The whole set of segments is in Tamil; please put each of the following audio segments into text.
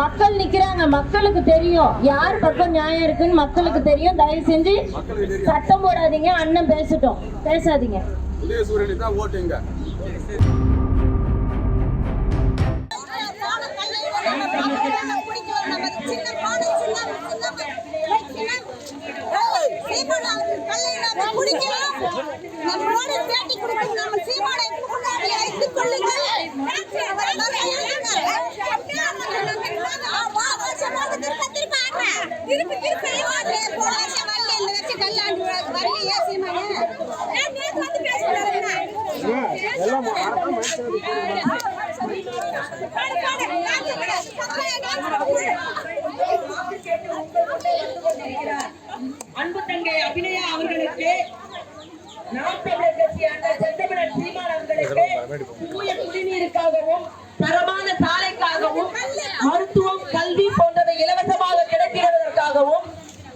மக்கள் நிக்கிறாங்க மக்களுக்கு தெரியும். யார் பக்கம் நியாயம் இருக்குன்னு மக்களுக்கு தெரியும். தயவு செஞ்சு சட்டம் போடாதீங்க அண்ணன் பேசட்டும். பேசாதீங்க. உதயசூரியனுக்கு நம்மளோட பேட்டி கொடுக்கும் நம்ம சீமானை முன்னாடி வைத்துக் கொள்ளுங்கள் Tiene, tiene,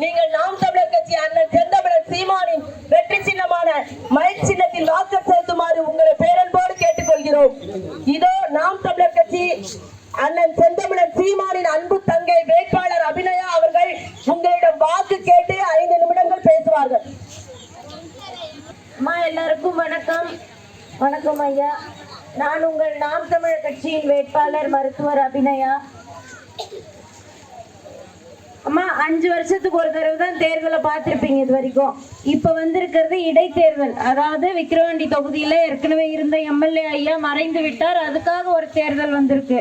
நீங்கள் நாம் தமிழர் கட்சி அண்ணன் செந்தமிழன் சீமானின் வெற்றி சின்னமான மயில் சின்னத்தில் வாக்கு செலுத்துமாறு உங்களை பேரன்போடு கேட்டுக்கொள்கிறோம். இதோ நாம் தமிழர் கட்சி அண்ணன் செந்தமிழன் சீமானின் அன்பு தங்கை வேட்பாளர் அபிநயா அவர்கள் உங்களிடம் வாக்கு கேட்டு ஐந்து நிமிடங்கள் பேசுவார்கள். அம்மா எல்லாருக்கும் வணக்கம். வணக்கம் ஐயா. நான் உங்கள் நாம் தமிழர் கட்சியின் வேட்பாளர் மருத்துவர் அபிநயா. அம்மா அஞ்சு வருஷத்துக்கு ஒரு தடவை தான் தேர்தலை பார்த்துருப்பீங்க இது வரைக்கும். இப்போ வந்திருக்கிறது இடைத்தேர்தல். அதாவது விக்கிரவாண்டி தொகுதியில் ஏற்கனவே இருந்த எம்எல்ஏ ஐயா மறைந்து விட்டார். அதுக்காக ஒரு தேர்தல் வந்திருக்கு.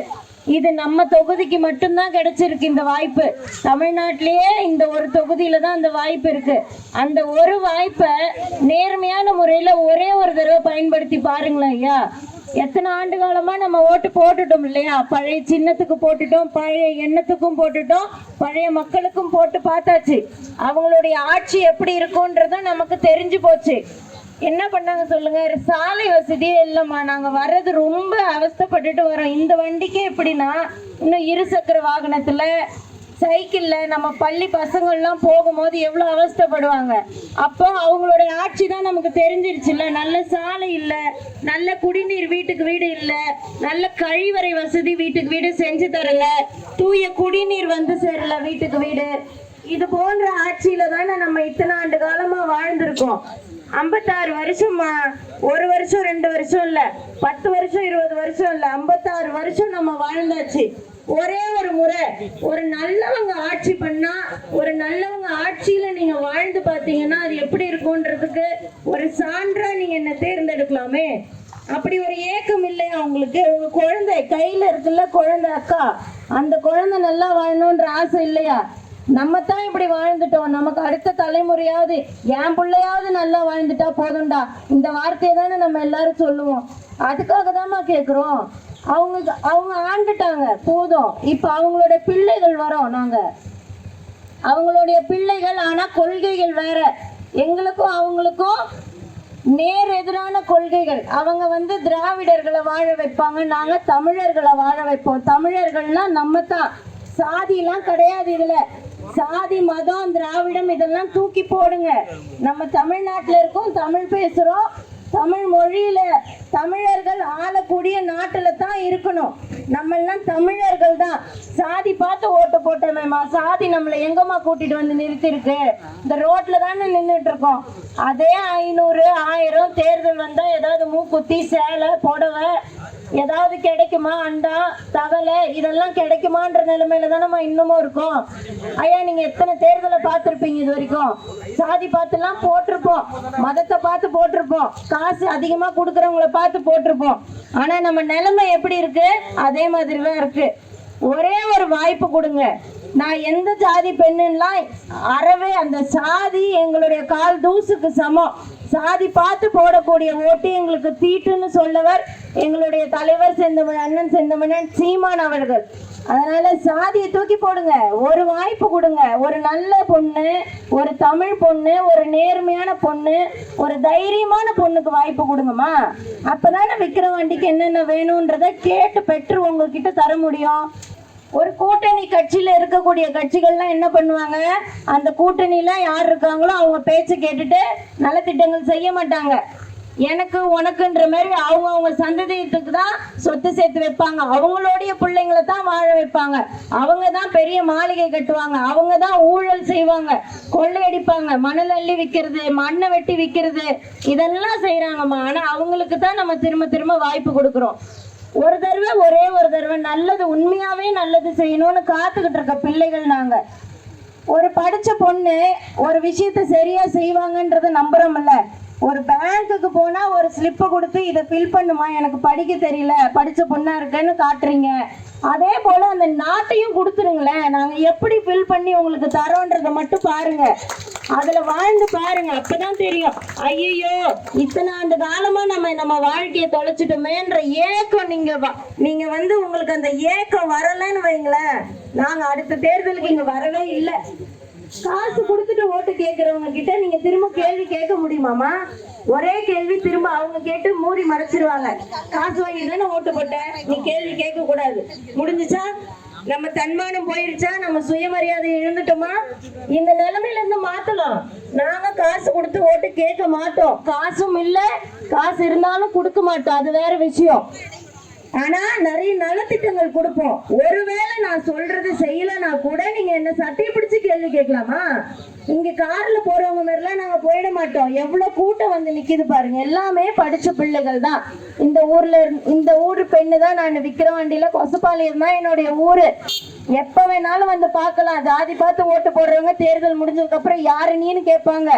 இது நம்ம தொகுதிக்கு மட்டும்தான் கிடைச்சிருக்கு இந்த வாய்ப்பு. தமிழ்நாட்டிலேயே இந்த ஒரு தொகுதியில தான் அந்த வாய்ப்பு இருக்கு. அந்த ஒரு வாய்ப்பை நேர்மையான முறையில் ஒரே ஒரு தடவை பயன்படுத்தி பாருங்களேன் ஐயா. எத்தனை ஆண்டு காலமா நம்ம ஓட்டு போட்டுட்டோம் இல்லையா? பழைய சின்னத்துக்கு போட்டுட்டோம் பழைய எண்ணத்துக்கும் போட்டுட்டோம் பழைய மக்களுக்கும் போட்டு பார்த்தாச்சு. அவங்களுடைய ஆட்சி எப்படி இருக்கும்ன்றதும் நமக்கு தெரிஞ்சு போச்சு. என்ன பண்ணாங்க சொல்லுங்க? சாலை வசதியே இல்லைம்மா. நாங்க வர்றது ரொம்ப அவஸ்தப்பட்டுட்டு வரோம். இந்த வண்டிக்கே எப்படின்னா இன்னும் இருசக்கர வாகனத்துல சைக்கிள்ல நம்ம பள்ளி பசங்கள்லாம் போகும்போது எவ்வளோ அவஸ்தைப்படுவாங்க? அப்போ அவங்களுடைய ஆட்சி தான் நமக்கு தெரிஞ்சிருச்சுல்ல. நல்ல சாலை இல்லை நல்ல குடிநீர் வீட்டுக்கு வீடு இல்லை நல்ல கழிவறை வசதி வீட்டுக்கு வீடு செஞ்சு தரல தூய குடிநீர் வந்து சேரல வீட்டுக்கு வீடு. இது போன்ற ஆட்சியில தானே நம்ம இத்தனை ஆண்டு காலமா வாழ்ந்திருக்கோம். ஐம்பத்தாறு வருஷமா? ஒரு வருஷம் ரெண்டு வருஷம் இல்ல. பத்து வருஷம் இருபது வருஷம் இல்ல. ஐம்பத்தாறு வருஷம் நம்ம வாழ்ந்தாச்சு. ஒரே ஒரு முறை. ஒரு நல்லவங்க ஆட்சி பண்ணா ஒரு நல்லவங்க ஆட்சியில நீங்க வாழ்ந்து பாத்தீங்கன்னா அது எப்படி இருக்கும்ன்றதுக்கு ஒரு சான்றா நீங்க என்ன தேர்ந்தெடுக்கலாமே. அப்படி ஒரு ஏக்கம் இல்லையா உங்களுக்கு? உங்க குழந்தை கையில இருக்குல்ல குழந்தை அக்கா? அந்த குழந்தை நல்லா வாழணும்ன்ற ஆசை இல்லையா? நம்ம தான் இப்படி வாழ்ந்துட்டோம். நமக்கு அடுத்த தலைமுறையாவது என் பிள்ளையாவது நல்லா வாழ்ந்துட்டா போதும்டா. இந்த வார்த்தையை தானே நம்ம எல்லாரும் சொல்லுவோம். அதுக்காக தாம்மா கேட்குறோம் அவங்க அவங்க ஆண்டுட்டாங்க போதும். இப்போ அவங்களோட பிள்ளைகள் வரோம் நாங்கள் அவங்களுடைய பிள்ளைகள் ஆனால் கொள்கைகள் வேற. எங்களுக்கும் அவங்களுக்கும் நேர் எதிரான கொள்கைகள். அவங்க வந்து திராவிடர்களை வாழ வைப்பாங்க நாங்கள் தமிழர்களை வாழ வைப்போம். தமிழர்கள்னா நம்ம தான் சாதிலாம் கிடையாது இதில். சாதி மதம் திராவிடம் இதெல்லாம் தூக்கி போடுங்க. நம்ம தமிழ்நாட்டில் இருக்கோம் தமிழ் பேசுகிறோம் தமிழ் மொழியில தமிழர்கள் ஆளக்கூடிய நாட்டுல தான் இருக்கணும். நம்ம எல்லாம் தமிழர்கள் தான். சாதி பார்த்து ஓட்டு போட்டோமேமா சாதி நம்மளை எங்கம்மா கூட்டிட்டு வந்து நிறுத்திருக்கு இந்த ரோட்ல தானே நின்றுட்டு இருக்கோம் அதே ஐநூறு ஆயிரம் தேர்தல் வந்தா ஏதாவது மூக்குத்தி சேலை புடவை ஏதாவது கிடைக்குமா அண்டா தவளை இதெல்லாம் கிடைக்குமான்ற நிலைமையில தான் நம்ம இன்னமும் இருக்கோம். ஐயா நீங்க எத்தனை தேர்தலை பார்த்துருப்பீங்க இது வரைக்கும்? சாதி பார்த்துலாம் போட்டிருப்போம். மதத்தை பார்த்து போட்டிருப்போம். காசு அதிகமா கொடுக்குறவங்கள பார்த்து போட்டிருப்போம். ஆனா நம்ம நிலைமை எப்படி இருக்கு? அதே மாதிரி தான் இருக்கு. ஒரே ஒரு வாய்ப்பு கொடுங்க. நான் எந்த ஜாதி பெண்ணுலாம் அறவே அந்த சாதி எங்களுடைய கால் தூசுக்கு சமம். சாதி பார்த்து போடக்கூடிய ஓட்டு எங்களுக்கு தீட்டுன்னு சொல்லவர் எங்களுடைய தலைவர் செந்தமிழ் அண்ணன் செந்தமிழன் சீமான் அவர்கள். அதனால சாதியை தூக்கி போடுங்க. ஒரு வாய்ப்பு கொடுங்க. ஒரு நல்ல பொண்ணு ஒரு தமிழ் பொண்ணு ஒரு நேர்மையான பொண்ணு ஒரு தைரியமான பொண்ணுக்கு வாய்ப்பு கொடுங்கம்மா. அப்பதானே விக்கிரவாண்டிக்கு என்னென்ன வேணும்ன்றத கேட்டு பெற்று உங்ககிட்ட தர முடியும். ஒரு கூட்டணி கட்சியில இருக்கக்கூடிய கட்சிகள்லாம் என்ன பண்ணுவாங்க? அந்த கூட்டணியில யார் இருக்காங்களோ அவங்க பேச்சை கேட்டுட்டு நலத்திட்டங்கள் செய்ய மாட்டாங்க. எனக்கு உனக்குன்ற மாதிரி அவங்க அவங்க சந்ததியத்துக்கு தான் சொத்து சேர்த்து வைப்பாங்க. அவங்களுடைய பிள்ளைங்களை தான் வாழ வைப்பாங்க. அவங்க தான் பெரிய மாளிகை கட்டுவாங்க. அவங்க தான் ஊழல் செய்வாங்க. கொள்ளையடிப்பாங்க. மணல் அள்ளி விற்கிறது மண்ணை வெட்டி விற்கிறது இதெல்லாம் செய்யறாங்கம்மா ஆனா அவங்களுக்கு தான் நம்ம திரும்ப திரும்ப வாய்ப்பு கொடுக்குறோம். ஒரு தடவை ஒரே ஒரு தடவை நல்லது உண்மையாவே நல்லது செய்யணும்னு காத்துக்கிட்டு இருக்க பிள்ளைகள் நாங்க. ஒரு படிச்ச பொண்ணு ஒரு விஷயத்த சரியா செய்வாங்கன்றத நம்புறோம்ல. ஒரு பேங்க்குக்கு போனா ஒரு ஸ்லிப்பை கொடுத்து இதை ஃபில் பண்ணுமா? எனக்கு படிக்க தெரியல. படிச்ச பொண்ணா இருக்கேன்னு காட்டுறீங்க. அதே போல அந்த நாட்டையும் கொடுத்துருங்களேன். நாங்க எப்படி ஃபில் பண்ணி உங்களுக்கு தரோன்றதை மட்டும் பாருங்க. அதுல வாழ்ந்து பாருங்க. அப்பதான் தெரியும். ஐயோ இத்தனை ஆண்டு காலமா நம்ம நம்ம வாழ்க்கையை தொலைச்சிட்டோமேன்ற ஏக்கம் நீங்க வ- நீங்க வந்து உங்களுக்கு அந்த ஏக்கம் வரலைன்னு வைங்களேன். நாங்க அடுத்த தேர்தலுக்கு இங்க வரவே இல்லை. காசு கொடுத்துட்டு ஓட்டு கேக்குறவங்க கிட்ட நீங்க திரும்ப கேள்வி கேட்க முடியுமாமா ஒரே கேள்வி திரும்ப அவங்க கேட்டு மூடி மறைச்சிருவாங்க. காசு வாங்கி தானே ஓட்டு போட்டேன் நீ கேள்வி கேட்க கூடாது. முடிஞ்சுச்சா? நம்ம தன்மானம் போயிருச்சா? நம்ம சுயமரியாதை இழந்துட்டோமா? இந்த நிலைமையில இருந்து மாத்தலாம். நாங்க காசு கொடுத்து ஓட்டு கேட்க மாட்டோம். காசும் இல்ல. காசு இருந்தாலும் கொடுக்க மாட்டோம். அது வேற விஷயம். ஆனா நிறைய நலத்திட்டங்கள் கொடுப்போம். ஒருவேளை நான் சொல்றது செய்யலனா கூட நீங்க என்ன சட்டையை பிடிச்சு கேள்வி கேட்கலாமா? இங்க கார்ல போறவங்க மாதிரிலாம் நாங்க போயிட மாட்டோம். எவ்வளவு கூட்டம் வந்து நிக்குது பாருங்க. எல்லாமே படிச்ச பிள்ளைகள் தான். இந்த ஊர்ல இந்த ஊர் பெண்ணு தான் நான் விக்கிரவாண்டியில கொசப்பாளையம் தான் என்னுடைய ஊரு. எப்ப வேணாலும் வந்து பார்க்கலாம். ஜாதி பார்த்து ஓட்டு போடுறவங்க தேர்தல் முடிஞ்சதுக்கு அப்புறம் யாரு நீன்னு கேட்பாங்க.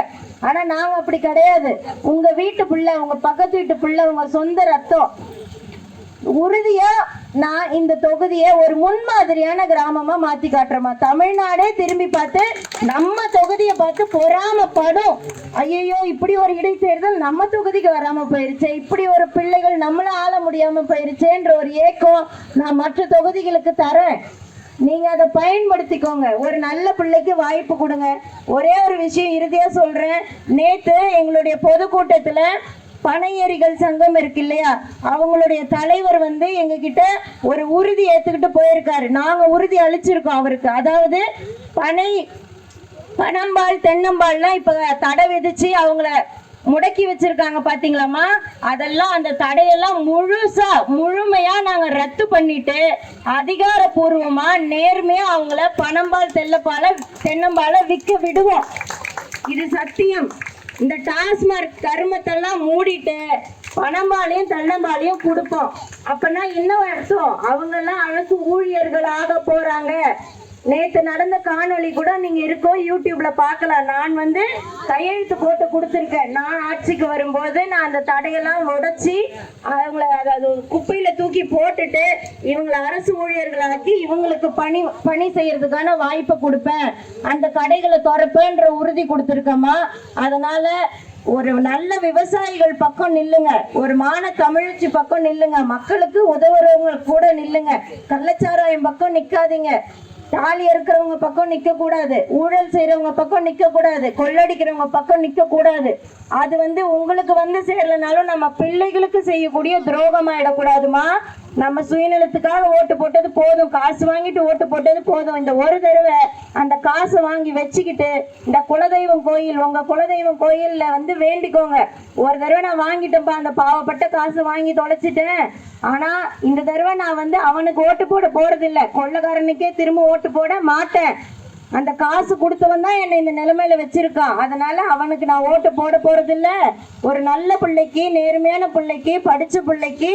ஆனா நாங்க அப்படி கிடையாது. உங்க வீட்டு பிள்ளை உங்க பக்கத்து வீட்டு பிள்ளை உங்க சொந்த ரத்தம். உறுதியா நான் இந்த தொகுதியை ஒரு முன்மாதிரியான கிராமமா மாத்தி காட்டுறேமா தமிழ்நாடே திரும்பி பார்த்து நம்ம தொகுதியை பார்த்து பொறாமப்படும். ஐயோ இப்படி ஒரு இடைத்தேர்தல் நம்ம தொகுதிக்கு வராம போயிருச்சே. இப்படி ஒரு பிள்ளைகள் நம்மள ஆள முடியாம போயிருச்சேன்ற ஒரு ஏக்கம் நான் மற்ற தொகுதிகளுக்கு தரேன். நீங்க அதை பயன்படுத்திக்கோங்க. ஒரு நல்ல பிள்ளைக்கு வாய்ப்பு கொடுங்க. ஒரே ஒரு விஷயம் இறுதியா சொல்றேன். நேத்து எங்களுடைய பொதுக்கூட்டத்துல பனையேறிகள் சங்கம் இருக்கு இல்லையா? அவங்களுடைய தலைவர் வந்து எங்க கிட்ட ஒரு உறுதி ஏத்துக்கிட்டு போயிருக்காரு. நாங்க உறுதி அளிச்சிருக்கோம் அவருக்கு. அதாவது பனை பனம்பால் தென்னம்பால்லாம் இப்ப தடை விதிச்சு அவங்கள முடக்கி வச்சிருக்காங்க பாத்தீங்களாமா அதெல்லாம் அந்த தடையெல்லாம் முழுசா முழுமையா நாங்க ரத்து பண்ணிட்டு அதிகாரப்பூர்வமா நேர்மையா அவங்கள பனம்பால் தெல்லப்பால தென்னம்பால விற்க விடுவோம். இது சத்தியம். இந்த டாஸ்மார்க் கருமத்தெல்லாம் மூடிட்டு பணம்பாலையும் தன்னம்பாலையும் கொடுப்போம். அப்பனா என்ன அர்த்தம்? அவங்க எல்லாம் அரசு ஊழியர்களாக போறாங்க. நேத்து நடந்த காணொளி கூட நீங்க இருக்கோம் யூடியூப்ல பார்க்கலாம். நான் வந்து கையெழுத்து போட்டு கொடுத்துருக்கேன். நான் ஆட்சிக்கு வரும்போது நான் அந்த தடையெல்லாம் உடைச்சி அவங்கள அதாவது குப்பையில தூக்கி போட்டுட்டு இவங்களை அரசு ஊழியர்களாக்கி இவங்களுக்கு பணி பணி செய்யறதுக்கான வாய்ப்பை கொடுப்பேன். அந்த கடைகளை திறப்பேன்ற உறுதி கொடுத்துருக்கேம்மா. அதனால ஒரு நல்ல விவசாயிகள் பக்கம் நில்லுங்க. ஒரு மான தமிழச்சி பக்கம் நில்லுங்க. மக்களுக்கு உதவுறவங்க கூட நில்லுங்க. கள்ளச்சாராயம் பக்கம் நிக்காதீங்க. தாலி இருக்கிறவங்க பக்கம் நிக்க கூடாது ஊழல் செய்யறவங்க பக்கம் நிக்க கூடாது கொள்ளடிக்கிறவங்க பக்கம் நிக்க கூடாது அது வந்து உங்களுக்கு வந்து சேரலனாலும் நம்ம பிள்ளைகளுக்கு செய்யக்கூடிய துரோகமாயிடக்கூடாதுமா. நம்ம சுயநலத்துக்காக ஓட்டு போட்டது போதும். காசு வாங்கிட்டு ஓட்டு போட்டது போதும். இந்த ஒரு தடவை அந்த காசை வாங்கி வச்சுக்கிட்டு இந்த குலதெய்வம் கோயில் உங்க குலதெய்வம் கோயில்ல வந்து வேண்டிக்கோங்க. ஒரு தடவை நான் வாங்கிட்டேன்ப்பா அந்த பாவப்பட்ட காசு வாங்கி தொலைச்சிட்டேன். ஆனா இந்த தடவை நான் வந்து அவனுக்கு ஓட்டு போட போறது இல்ல கொள்ளக்காரனுக்கே திரும்ப ஓட்டு போட மாட்டேன். அந்த காசு கொடுத்தவன் தான் என்னை இந்த நிலைமையில வச்சிருக்கான். அதனால அவனுக்கு நான் ஓட்டு போட போறது இல்ல ஒரு நல்ல பிள்ளைக்கு நேர்மையான பிள்ளைக்கு படிச்ச பிள்ளைக்கு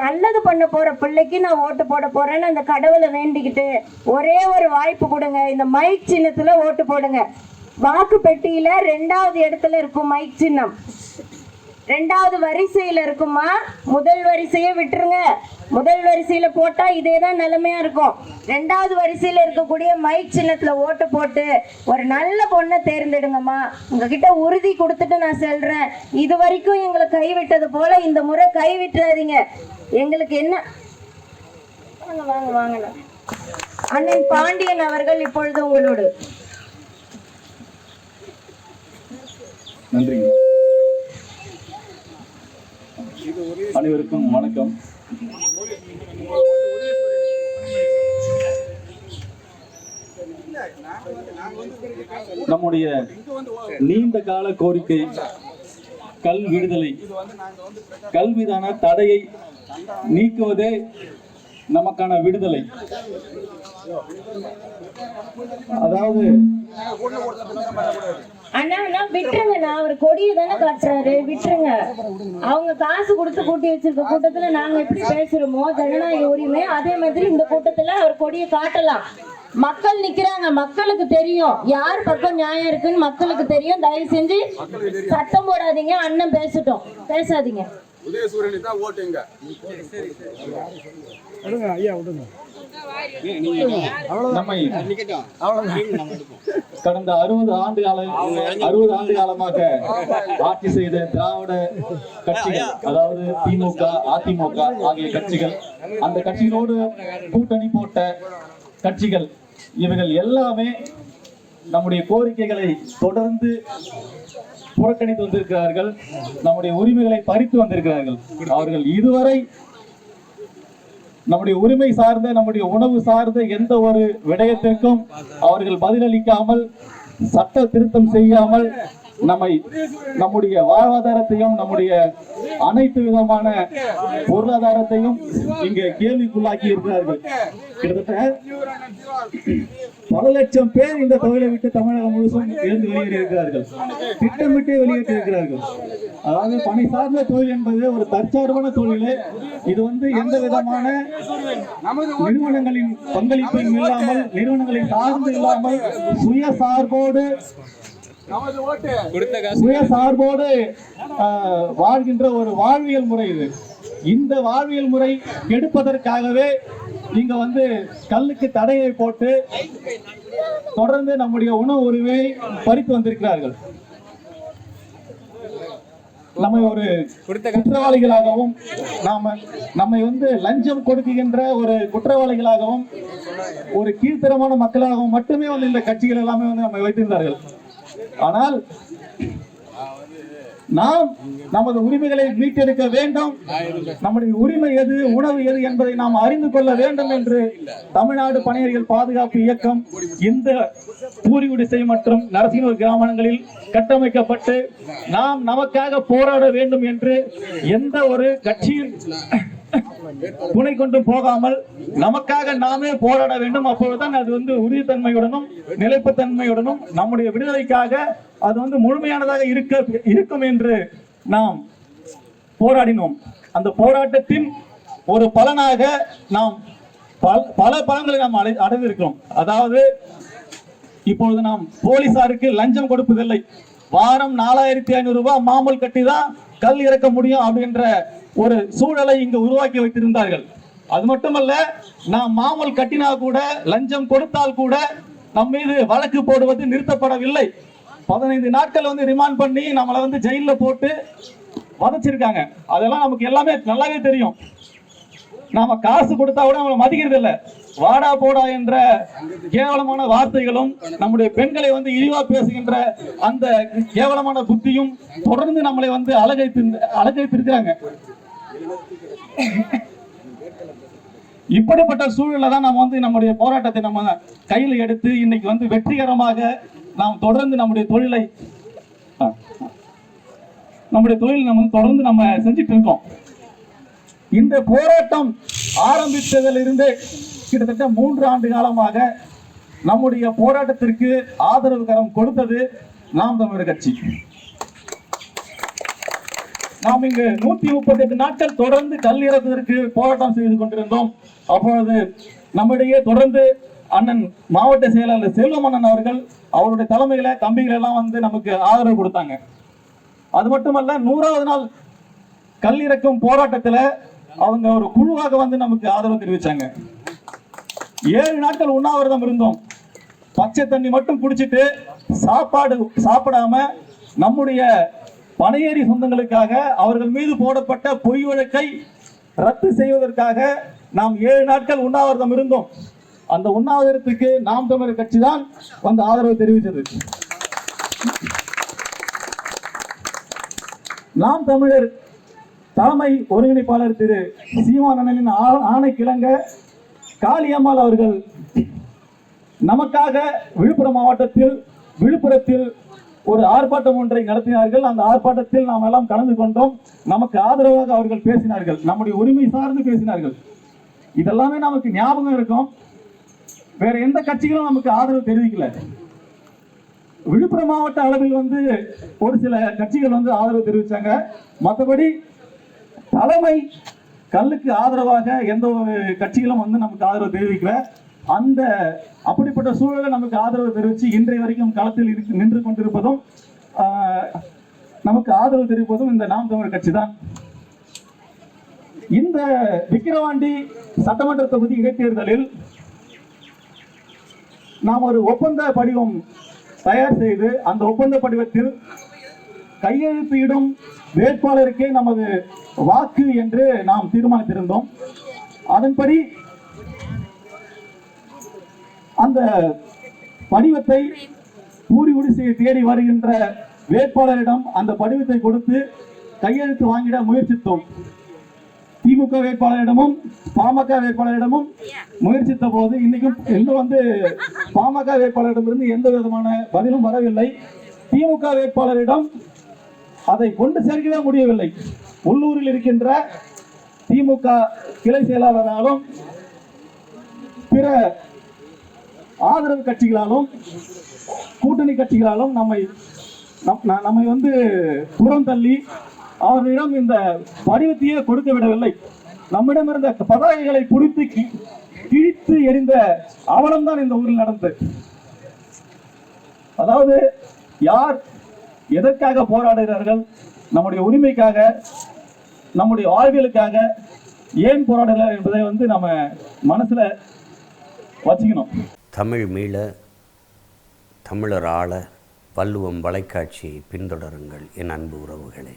நல்லது பண்ண போற பிள்ளைக்கு நான் ஓட்டு போட போறேன்னு அந்த கடவுளை வேண்டிக்கிட்டு ஒரே ஒரு வாய்ப்பு கொடுங்க. இந்த மைக் சின்னத்துல ஓட்டு போடுங்க. வாக்கு பெட்டியில ரெண்டாவது இடத்துல இருக்கும் மைக் சின்னம். ரெண்டாவது வரிசையில இருக்குமா? முதல் வரிசையை விட்டுருங்க. முதல் வரிசையில போட்டா இதே தான் நிலைமையா இருக்கும். ரெண்டாவது வரிசையில இருக்கக்கூடிய மைக் சின்னத்துல ஓட்டு போட்டு ஒரு நல்ல பொண்ணை தேர்ந்தெடுங்கம்மா. உங்ககிட்ட உறுதி கொடுத்துட்டு நான் சொல்றேன். இது வரைக்கும் எங்களை கைவிட்டது போல இந்த முறை கைவிட்டுறாதீங்க. எங்களுக்கு என்ன? வாங்க வாங்க வாங்க. அண்ணன் பாண்டியன் அவர்கள் இப்பொழுது உங்களோடு. நன்றிங்க. அனைவருக்கும் வணக்கம். நம்முடைய நீண்ட கால கோரிக்கை கல் விடுதலை. கல் மீதான தடையை நீக்குவதே நமக்கான விடுதலை. அதாவது அண்ணா அண்ணா விட்டுருங்கண்ணா அவர் கொடியை தானே காட்டுறாரு விட்டுருங்க. அவங்க காசு கொடுத்து கூட்டி வச்சிருக்க கூட்டத்துல நாங்க எப்படி பேசுறோமோ ஜனநாயக உரிமை அதே மாதிரி இந்த கூட்டத்துல அவர் கொடியை காட்டலாம். மக்கள் நிக்கிறாங்க மக்களுக்கு தெரியும். யார் பக்கம் நியாயம் இருக்குன்னு மக்களுக்கு தெரியும். தயவு செஞ்சு சத்தம் போடாதீங்க அண்ணன் பேசட்டும். பேசாதீங்க. உதயசூரியனுக்கு தான் ஓட்டுங்க நம்மை கடந்த அறுபது ஆண்டு கால அறுபது ஆண்டு காலமாக ஆட்சி செய்த திராவிட கட்சிகள் அதாவது திமுக அதிமுக ஆகிய கட்சிகள் அந்த கட்சிகளோடு கூட்டணி போட்ட கட்சிகள் இவைகள் எல்லாமே நம்முடைய கோரிக்கைகளை தொடர்ந்து புறக்கணித்து வந்திருக்கிறார்கள். நம்முடைய உரிமைகளை பறித்து வந்திருக்கிறார்கள். அவர்கள் இதுவரை நம்முடைய உரிமை சார்ந்த நம்முடைய உணவு சார்ந்த எந்த ஒரு விடயத்திற்கும் அவர்கள் பதிலளிக்காமல் சட்ட திருத்தம் செய்யாமல் நம்மை நம்முடைய வாழ்வாதாரத்தையும் நம்முடைய அனைத்து விதமான பொருளாதாரத்தையும் இங்கே கேள்விக்குள்ளாக்கி இருக்கிறார்கள். கிட்டத்தட்ட பல லட்சம் பேர் இந்த தொழிலை விட்டு தமிழகம் முழுசும் இருந்து வெளியேறி இருக்கிறார்கள். திட்டமிட்டு வெளியேற்றி இருக்கிறார்கள். அதாவது பணி சார்ந்த தொழில் என்பது ஒரு தற்சார்பான தொழில். இது வந்து எந்த விதமான நிறுவனங்களின் பங்களிப்பும் இல்லாமல் நிறுவனங்களை சார்ந்து இல்லாமல் சுய சார்போடு சுய சார்போடு ஆஹ், வாழ்கின்ற ஒரு வாழ்வியல் முறை இது. இந்த வாழ்வியல் முறை கெடுப்பதற்காகவே இங்க வந்து கல்லுக்கு தடையை போட்டு தொடர்ந்து நம்முடைய உணவு உரிமையை பறித்து வந்திருக்கிறார்கள். நம்மை ஒரு குற்றவாளிகளாகவும் நாம நம்மை வந்து லஞ்சம் கொடுக்குகின்ற ஒரு குற்றவாளிகளாகவும் ஒரு கீழ்த்தரமான மக்களாகவும் மட்டுமே வந்து இந்த கட்சிகள் எல்லாமே வந்து நம்மை வைத்திருந்தார்கள். ஆனால் நாம் நமது உரிமைகளை மீட்டெடுக்க வேண்டும். நம்முடைய உரிமை எது உணவு எது என்பதை நாம் அறிந்து கொள்ள வேண்டும் என்று தமிழ்நாடு பணியர்கள் பாதுகாப்பு இயக்கம் இந்த பூரிகுடிசை மற்றும் நரசிங்கூர் கிராமங்களில் கட்டமைக்கப்பட்டு நாம் நமக்காக போராட வேண்டும் என்று எந்த ஒரு கட்சியின் துணை கொண்டு போகாமல் நமக்காக நாமே போராட வேண்டும். அப்பொழுதுதான் அது வந்து உறுதித்தன்மையுடனும் நிலைப்புத்தன்மையுடனும் நம்முடைய விடுதலைக்காக அது வந்து முழுமையானதாக இருக்க இருக்கும் என்று நாம் போராடினோம். அந்த போராட்டத்தின் ஒரு பலனாக நாம் பல- பல பலன்களை நாம் அடை அடைந்திருக்கிறோம். அதாவது இப்பொழுது நாம் போலீசாருக்கு லஞ்சம் கொடுப்பதில்லை. வாரம் நாலாயிரத்தி ஐநூறு ரூபாய் மாமூல் கட்டி தான் கல் இறக்க முடியும் அப்படின்ற ஒரு சூழலை இங்கு உருவாக்கி வைத்திருந்தார்கள். அது மட்டுமல்ல நாம் மாமல் கட்டினா கூட லஞ்சம் கொடுத்தால் கூட நம் மீது வழக்கு போடுவது நிறுத்தப்படவில்லை. பதினைந்து நாட்கள் வந்து ரிமாண்ட் பண்ணி நம்மளை வந்து ஜெயிலில் போட்டு வதச்சிருக்காங்க. அதெல்லாம் நமக்கு எல்லாமே நல்லாவே தெரியும். நாம காசு கொடுத்தா கூட நம்மளை மதிக்கிறது இல்லை வாடா போடா என்ற கேவலமான வார்த்தைகளும் நம்முடைய பெண்களை வந்து இழிவா பேசுகின்ற அந்த கேவலமான புத்தியும் தொடர்ந்து நம்மளை வந்து அழகைத்து அழகைத்திருக்கிறாங்க இப்படிப்பட்ட சூழல்ல தான் நம்ம வந்து நம்முடைய போராட்டத்தை நம்ம கையில் எடுத்து இன்னைக்கு வந்து வெற்றிகரமாக நாம் தொடர்ந்து நம்முடைய தொழிலை நம்முடைய தொழில் நம்ம வந்து தொடர்ந்து நம்ம செஞ்சுட்டு இருக்கோம். இந்த போராட்டம் ஆரம்பித்ததிலிருந்து கிட்டத்தட்ட மூன்று ஆண்டு காலமாக நம்முடைய போராட்டத்திற்கு ஆதரவு கரம் கொடுத்தது நாம் தமிழர் கட்சி. நாம் இங்கு நூத்தி முப்பத்தி எட்டு நாட்கள் தொடர்ந்து கல் போராட்டம் செய்து கொண்டிருந்தோம். அப்பொழுது நம்மிடையே தொடர்ந்து அண்ணன் மாவட்ட செயலாளர் செல்வமன்னன் அவர்கள் அவருடைய தலைமையில தம்பிகள் எல்லாம் வந்து நமக்கு ஆதரவு கொடுத்தாங்க. அது மட்டுமல்ல நூறாவது நாள் கல் இறக்கும் போராட்டத்துல அவங்க ஒரு குழுவாக வந்து நமக்கு ஆதரவு தெரிவிச்சாங்க. ஏழு நாட்கள் உண்ணாவிரதம் இருந்தோம். பச்சை தண்ணி மட்டும் குடிச்சிட்டு சாப்பாடு சாப்பிடாம நம்முடைய பனையேறி சொந்தங்களுக்காக அவர்கள் மீது போடப்பட்ட பொய் வழக்கை ரத்து செய்வதற்காக நாம் ஏழு நாட்கள் உண்ணாவிரதம் இருந்தோம். அந்த உண்ணாவிரதத்துக்கு நாம் தமிழர் கட்சி தான் வந்து ஆதரவு தெரிவித்தது. நாம் தமிழர் தலைமை ஒருங்கிணைப்பாளர் திரு சீமானனின் ஆ- ஆணை கிழங்க காளியம்மாள் அவர்கள் நமக்காக விழுப்புரம் மாவட்டத்தில் விழுப்புரத்தில் ஒரு ஆர்ப்பாட்டம் ஒன்றை நடத்தினார்கள். அந்த ஆர்ப்பாட்டத்தில் நாம் எல்லாம் கலந்து கொண்டோம். நமக்கு ஆதரவாக அவர்கள் பேசினார்கள். நம்முடைய உரிமை சார்ந்து பேசினார்கள். இதெல்லாமே நமக்கு ஞாபகம் இருக்கும். வேற எந்த கட்சிகளும் நமக்கு ஆதரவு தெரிவிக்கல. விழுப்புரம் மாவட்ட அளவில் வந்து ஒரு சில கட்சிகள் வந்து ஆதரவு தெரிவிச்சாங்க. மற்றபடி தலைமை கல்லுக்கு ஆதரவாக எந்த ஒரு கட்சிகளும் வந்து நமக்கு ஆதரவு தெரிவிக்கல. அந்த அப்படிப்பட்ட சூழலை நமக்கு ஆதரவு தெரிவித்து இன்றைய வரைக்கும் களத்தில் இருக்கு- நின்று கொண்டிருப்பதும் ஆஹ், நமக்கு ஆதரவு தெரிவிப்பதும் இந்த நாம் தமிழர் கட்சி தான். இந்த விக்கிரவாண்டி சட்டமன்ற தொகுதி இடைத்தேர்தலில் நாம் ஒரு ஒப்பந்த படிவம் தயார் செய்து அந்த ஒப்பந்த படிவத்தில் கையெழுத்திடும் வேட்பாளருக்கே நமது வாக்கு என்று நாம் தீர்மானித்திருந்தோம். அதன்படி அந்த படிவத்தை பூரி குடிசையை தேடி வருகின்ற வேட்பாளரிடம் அந்த படிவத்தை கொடுத்து கையெழுத்து வாங்கிட முயற்சித்தோம். திமுக வேட்பாளரிடமும் பாமக வேட்பாளரிடமும் முயற்சித்த போது இன்னைக்கும் இன்னும் வந்து பாமக வேட்பாளரிடமிருந்து எந்த விதமான பதிலும் வரவில்லை. திமுக வேட்பாளரிடம் அதை கொண்டு சேர்க்கவே முடியவில்லை. உள்ளூரில் இருக்கின்ற திமுக கிளை செயலாளராலும் பிற ஆதரவு கட்சிகளாலும் கூட்டணி கட்சிகளாலும் நம்மை நம்- நம்மை வந்து புறம் தள்ளி அவர்களிடம் இந்த படிவத்தையே கொடுக்க விடவில்லை. நம்மிடம் இருந்த பதாகைகளை பிடித்து கி- கிழித்து எறிந்த அவலம்தான் இந்த ஊரில் நடந்தது. அதாவது யார் எதற்காக போராடுகிறார்கள்? நம்முடைய உரிமைக்காக நம்முடைய வாழ்வியலுக்காக ஏன் போராடுகிறார் என்பதை வந்து நம்ம மனசில் வச்சுக்கணும். தமிழ் மீள தமிழர் ஆள வள்ளுவம் வலைக்காட்சியை பின்தொடருங்கள் என் அன்பு உறவுகளே.